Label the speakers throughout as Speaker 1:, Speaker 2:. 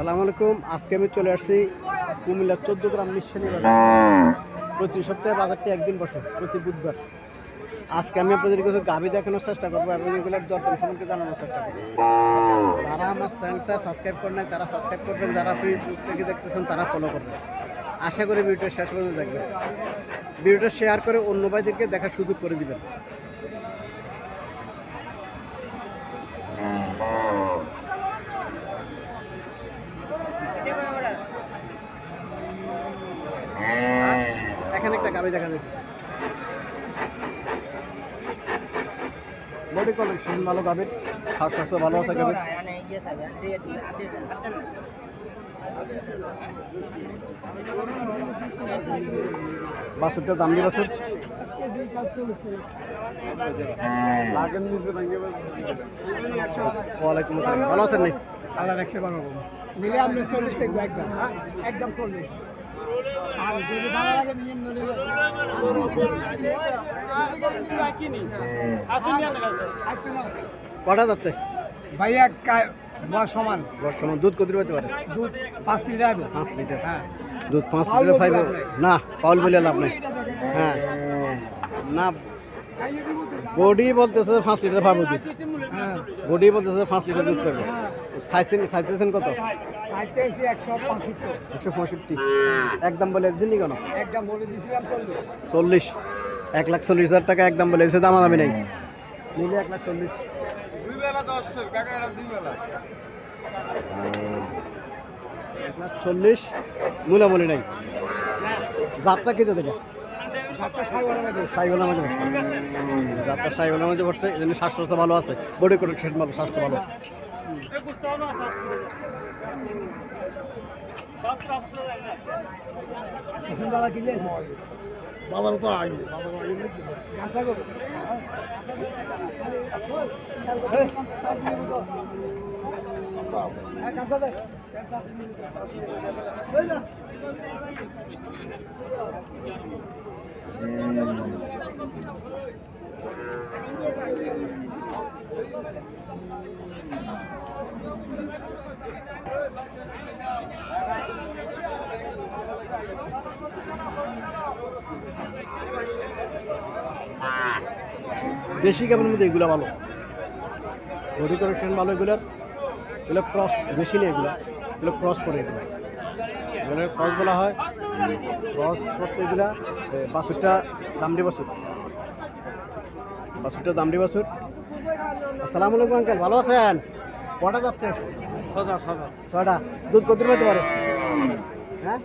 Speaker 1: আসসালামু আলাইকুম। আজকে আমি চলে আসছি কুমিল্লা চোদ্দ গ্রাম মিশনি প্রতি সপ্তাহে বাজারটি একদিন বসে, প্রতি বুধবার। আজকে আমি আপনাদের কিছু গাভি দেখানোর চেষ্টা করব এবং এগুলোর দরদাম সম্পর্কে জানানোর চেষ্টা করব। যারা আমার চ্যানেলটা সাবস্ক্রাইব করে নাই, তারা সাবস্ক্রাইব করবেন, যারা ফেসবুক থেকে দেখতেছেন, তারা ফলো করবেন। আশা করি ভিডিওটা শেষ পর্যন্ত দেখবেন। ভিডিওটা শেয়ার করে অন্য ভাইদেরকে দেখার সুযোগ করে দিবেন। গাবি দেখা। যাচ্ছে বডি কালেকশন ভালো গাবির স্বাস্থ্য স্বাস্থ্য ভালো আছে গাবির বাসুরটা দাম দিয়ে বাসুর? ওয়ালাইকুম আসসালাম। ভালো আছেন নি?
Speaker 2: আল্লাহ রাখছে বানাবো মিলে আপনি চল্লিশ দেখব একদম। হ্যাঁ? একদম চল্লিশ।
Speaker 1: কটা যাচ্ছে?
Speaker 2: ভাইয়া কা- সমান।
Speaker 1: দুধ কত পেতে পারে?
Speaker 2: দুধ পাঁচ লিটার
Speaker 1: পাঁচ লিটার?
Speaker 2: হ্যাঁ।
Speaker 1: দুধ পাঁচ লিটার ফাইভ। না পাউল বলে লাভ নেই। হ্যাঁ। না বডি বলতেছে পাঁচ লিটার পাবো দুধ।
Speaker 2: হ্যাঁ।
Speaker 1: বডি বলতেছে পাঁচ লিটার দুধ পাবো সাইজেন সাইজেছেন কত?
Speaker 2: সাইডটা একশো পঁয়ষট্টি।
Speaker 1: একশো পঁয়ষট্টি। একদম বলে কেন?
Speaker 2: একদম বলে দিয়েছিলাম চল্লিশ।
Speaker 1: চল্লিশ। এক লাখ চল্লিশ হাজার টাকা একদম বলে দাম দামি নেই। নিলে এক লাখ চল্লিশ।
Speaker 2: দুই বেলা দশ কাকা এটা দুই বেলা।
Speaker 1: এক লাখ চল্লিশ মূলামূলি নেই। যাত্রা কি যেতে যাত্রা সাইগোলার মধ্যে। পড়ছে এই জন্য স্বাস্থ্য ভালো আছে। বডি কন্ডিশন ভালো স্বাস্থ্য ভালো।
Speaker 2: বেলা কিনলে
Speaker 1: বাজার তো আগে
Speaker 2: আশা করো
Speaker 1: দেশি কেমন মধ্যে এগুলো ভালো। বডি কন্ডিশন ভালো এগুলোর। এগুলো ক্রস বেশি নেই এগুলো। এগুলো ক্রস করে এগুলো। এগুলো ক্রস বলা হয় ক্রস ক্রস এগুলা এ, বাছুরটা দামড়ি বাছুর। বাছুরটা দামড়ি বাছুর। আসসালামু আলাইকুম আঙ্কেল ভালো আছেন? কটা যাচ্ছে? ছয়টা। দুধ কত পেতে পারে হ্যাঁ?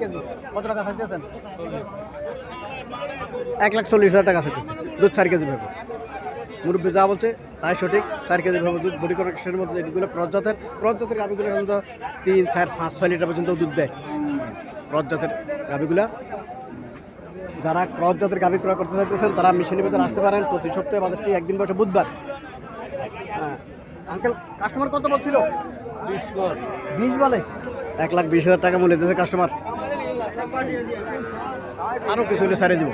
Speaker 1: কেজি। কত টাকা খাইতেছেন এক লাখ চল্লিশ হাজার টাকা চাইতেছে। দুধ চার কেজি ভেবে। মুরব্বী যা বলছে তাই সঠিক। চার কেজি ভেবে দুধ। বডি কনেকশনের মধ্যে এগুলো ক্রস জাতের ক্রস জাতের গাভিগুলো সাধারণত তিন চার পাঁচ ছয় লিটার পর্যন্ত দুধ দেয়। ক্রস জাতের গাভিগুলা। যারা ক্রস জাতের গাভি ক্রয় করতে চাইতেছেন তারা মিশনের ভিতরে আসতে পারেন। প্রতি সপ্তাহে বাজারটি একদিন বসে বুধবার। হ্যাঁ। আঙ্কেল কাস্টমার কত বলছিল? বিশ বলে। এক লাখ বিশ হাজার টাকা মূল্য দিয়েছে কাস্টমার আরও কিছু হলে সারিয়ে দিব।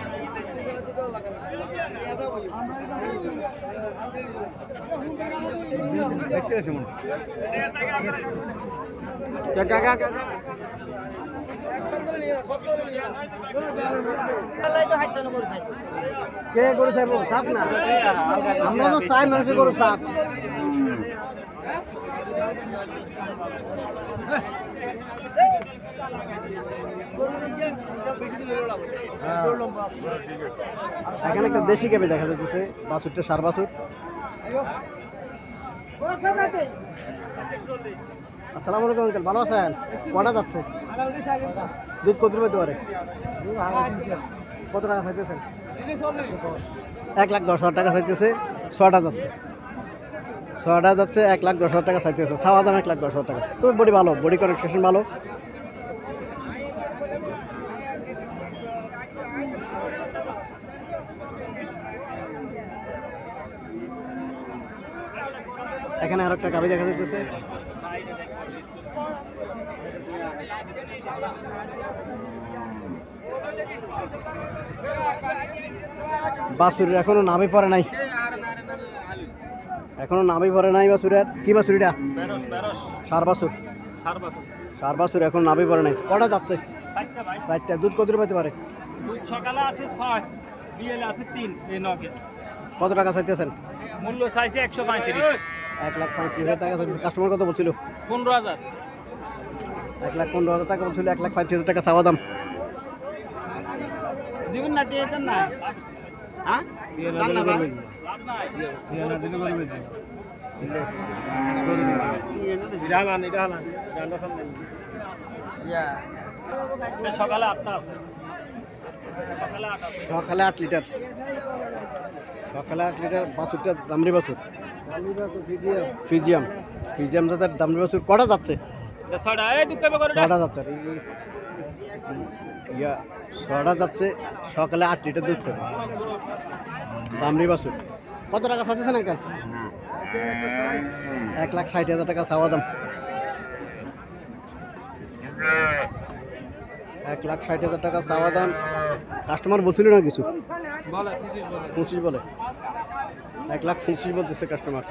Speaker 1: কে গরু চাইব সাপ না? আমরা তো চাই মানুষের গরু সাপ। এখানে একটা দেশি কেবে দেখা যাচ্ছে বাছুরটা সার বাছুর। আসসালামু আলাইকুম, আঙ্কেল। ভালো আছেন? কটা যাচ্ছে? দুধ কত রুপে পারে কত টাকা খাইতেছেন? এক লাখ দশ হাজার টাকা চাইতেছে ছটা যাচ্ছে। ছটা যাচ্ছে, এক লাখ দশ হাজার টাকা চাইতেছে সাওয়া দাম এক লাখ দশ হাজার টাকা। তুমি বডি ভালো, বডি কানেকশন ভালো। এখানে আর একটা গাভি দেখা যাইতেছে। বাসুর এখনও নামে পড়ে নাই। এখনও নামে ভরে নাই বাছুরের কি
Speaker 3: বেরস
Speaker 1: সার বাছুর
Speaker 3: সার বছর
Speaker 1: সার বাছুর এখন নামে ভরে নাই। কটা যাচ্ছে?
Speaker 3: চারটা
Speaker 1: দুধ কত পেতে পারে?
Speaker 3: সকালে আছে ছয় বিয়েলে আছে তিন এই নগে
Speaker 1: কত টাকা চাইতেছেন?
Speaker 3: মূল্য চাইছে একশো পঁয়ত্রিশ।
Speaker 1: এক লাখ পঁয়ত্রিশ হাজার টাকা কাস্টমার কত বলছিল?
Speaker 3: পনেরো হাজার।
Speaker 1: এক লাখ পনেরো হাজার টাকা বলছিল এক লাখ পঁয়ত্রিশ হাজার টাকা চাওয়া দাম।
Speaker 2: দিবেন না টিয়েছেন না? হ্যাঁ
Speaker 3: সকালে আটটা আট আছে।
Speaker 1: সকালে আট লিটার। সকালে আট লিটার বাছুরটা দামরি বাছুর ফিজিয়াম। ফিজিয়াম জাতের বাছুর কটা যাচ্ছে? ছটা যাচ্ছে ইয়া ছটা যাচ্ছে সকালে আট লিটার দুধ দামরি বাছুর কত টাকা চাইতেছেন আঙ্কেল এক লাখ ষাট হাজার টাকা চাওয়া দাম। এক লাখ ষাট হাজার টাকা চাওয়া দাম। কাস্টমার বলছিল না কিছু?
Speaker 3: পঁচিশ বলে।
Speaker 1: এক লাখ পঁচিশ বলতেছে কাস্টমার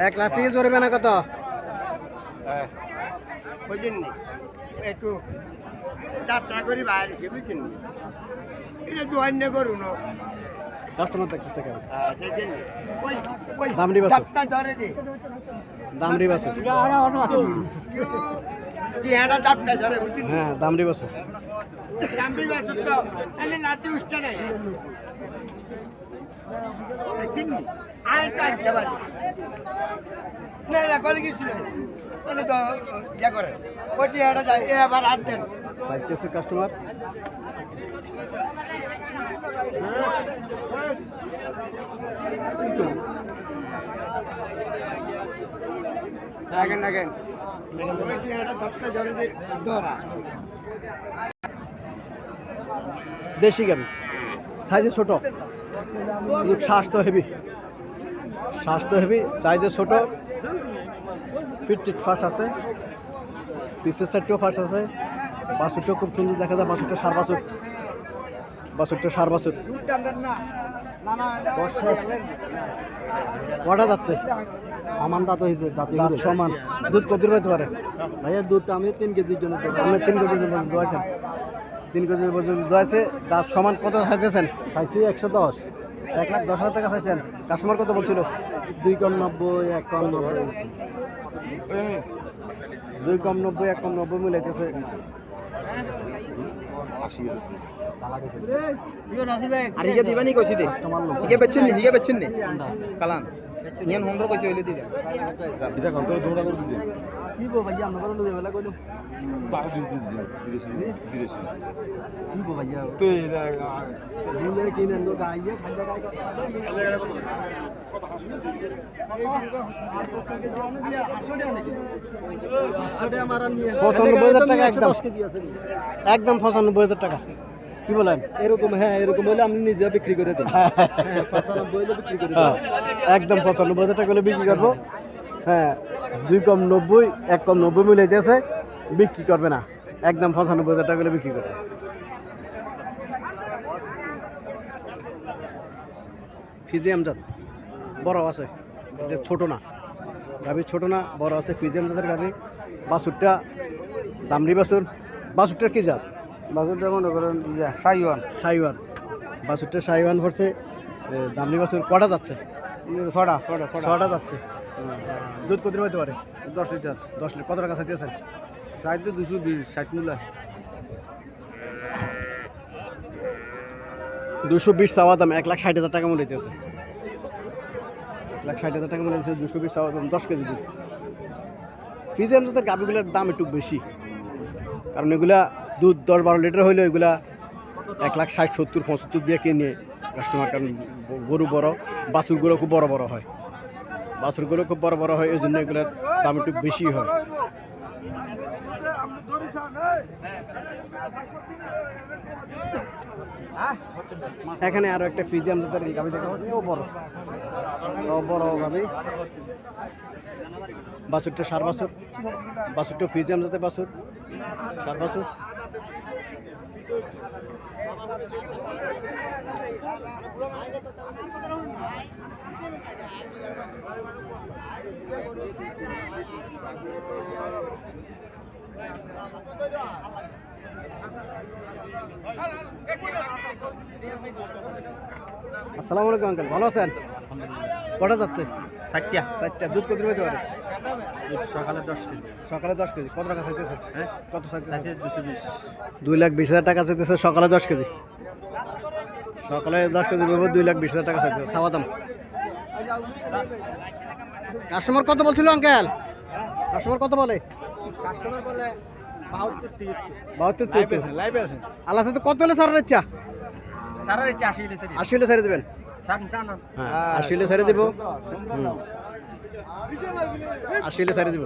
Speaker 1: এক লাখ থেকে জরিবে না কত?
Speaker 4: বুঝিনি একটু যাত্রা করি বাইরেছি বুঝছেন এটা করুন
Speaker 1: কাস্টমার দেখতেছে কেন? দামড়ি।
Speaker 4: চাপটা ধরে দে।
Speaker 1: দামরি বাছুর
Speaker 4: ডিহাটা চাপটা ধরে বুঝছেন
Speaker 1: হ্যাঁ দামরি বাছুর
Speaker 4: দামড়ি বাছুর তো আমি লাতি উঠতে নাই আয় তো আসতে পারি না না করে কিছু নাই। তো ইয়া ডিহাটা যায় এ আবার হাত দেন
Speaker 1: চাইতেছে কাস্টমার
Speaker 4: রাখেন রাখেন
Speaker 1: দেশি গাবি সাইজে ছোট। তো হেভি। তো হেভি, সাইজে ছোট। ফিট টিট ফাঁস আছে। পিসের সাইডটাও ফাঁস আছে। বাছুরটাও খুব সুন্দর দেখা যায় বাছুরটা সার বাছুর বাছুরটা সার বাছুর। কটা যাচ্ছে?
Speaker 2: আমার দাঁত হয়েছে দাঁতে
Speaker 1: সমান। দুধ কত দূর পারে?
Speaker 2: ভাইয়া দুধ আমি তিন কেজির জন্য
Speaker 1: আমি তিন কেজি পর্যন্ত দোয়াছেন তিন কেজি পর্যন্ত দোয়াছে দাঁত সমান কত চাইতেছেন
Speaker 2: চাইছি একশো দশ।
Speaker 1: এক লাখ দশ হাজার টাকা চাইছেন কাস্টমার কত বলছিল?
Speaker 2: দুই কম নব্বই এক কম নব্বই।
Speaker 1: দুই কম নব্বই এক কম নব্বই মিলাইতেছে।
Speaker 2: আর হিগে দিবানি কইছি দে। হিগে বেচছেন নি হিগে বেচছেন নি। কালান নিয়ান হন্ড্র কইছি হইলে দিদা
Speaker 5: দিদা ঘণ্টার দুটা করে দিতে
Speaker 2: কি বো ভাইয়া? আমরা বলো বেলা কইলো
Speaker 5: বারো দিন বিদেশি বিদেশি
Speaker 2: কি বো ভাইয়া?
Speaker 5: তো এটা
Speaker 2: মুলে কিনে নো গাইয়ে খাইয়া গাই
Speaker 1: পঁচানব্বই হাজার টাকা একদম। একদম পঁচানব্বই হাজার টাকা। কি বলেন?
Speaker 2: এরকম হ্যাঁ এরকম হলে আমি নিজে বিক্রি করে দিই হ্যাঁ। পঁচানব্বই হলে বিক্রি করে
Speaker 1: হ্যাঁ, একদম পঁচানব্বই হাজার টাকা হলে বিক্রি করব। হ্যাঁ। দুই কম নব্বই এক কম নব্বই মিলাইতেছে বিক্রি করবে না। একদম পঁচানব্বই হাজার টাকা হলে বিক্রি করবে। ফিজিয়াম জাত বড় আছে এটা ছোট না। গাভী ছোট না বড় আছে ফিজিয়াম জাতের গাভী। বাছুরটা দামড়ি বাছুর। বাছুরটা কী জাত?
Speaker 2: বাজারটা মনে করেন ইয়া সাইওয়ান।
Speaker 1: সাইওয়ান। বাছুরটা সাইওয়ান পড়ছে দামড়ি বাছুর কটা যাচ্ছে?
Speaker 2: ছটা ছটা ছটা।
Speaker 1: ছটা যাচ্ছে। দুধ কত হতে পারে?
Speaker 2: দশ লিটার।
Speaker 1: দশ লিটার। কত টাকা চাইতেছেন
Speaker 2: চাইতে দুশো বিশ ষাট মূল্য
Speaker 1: দুশো বিশ চাওয়া দাম এক লাখ ষাট হাজার টাকা মনে হইতেছে। এক লাখ ষাট হাজার টাকা মনে হচ্ছে দুশো বিশ চাওয়া দাম দশ কেজি দুধ। ফ্রিজিয়াম জাতের গাভিগুলোর দাম একটু বেশি। কারণ এগুলা দুধ দশ বারো লিটার হইলে ওইগুলা এক লাখ ষাট সত্তর পঁচাত্তর দিয়ে কিনে কাস্টমার কারণ গরু বড় বাছুরগুলো খুব বড় বড় হয়। বাছুরগুলো খুব বড় বড় হয়, এই জন্য এগুলোর দাম একটু বেশি হয়। এখানে আরও একটা ফিজিয়াম জাতের গাভি দেখা যাচ্ছে ও বড়। ও বড় গাভি। বাছুরটা সার বাছুর। বাছুরটা ফিজিয়াম জাতের বাছুর। সার বাছুর। আসসালামু আলাইকুম আঙ্কেল ভালো আছেন? কটা যাচ্ছে?
Speaker 3: চারটা।
Speaker 1: চারটা। দুধ কত পেতে পারে?
Speaker 3: সকালে দশ কেজি।
Speaker 1: সকালে দশ কেজি। কত টাকা চাইতেছে?
Speaker 3: হ্যাঁ?
Speaker 1: কত চাইতেছে?
Speaker 3: চাইছে দুশো বিশ।
Speaker 1: দুই লাখ বিশ হাজার টাকা চাইতেছে সকালে দশ কেজি। সকালে দশ কেজি দুই লাখ বিশ হাজার টাকা চাইতেছে। সাওয়া দাম? কাস্টমার কত বলছিল আঙ্কেল? কাস্টমার কত বলে?
Speaker 3: কাস্টমার বাহাত্তর
Speaker 1: আল্লাহ সাথে কত হলে সারার ইচ্ছা?
Speaker 3: আশি
Speaker 1: আশি হলে ছেড়ে দেবেন? আশি হলে দিব। আশি হলে দিব।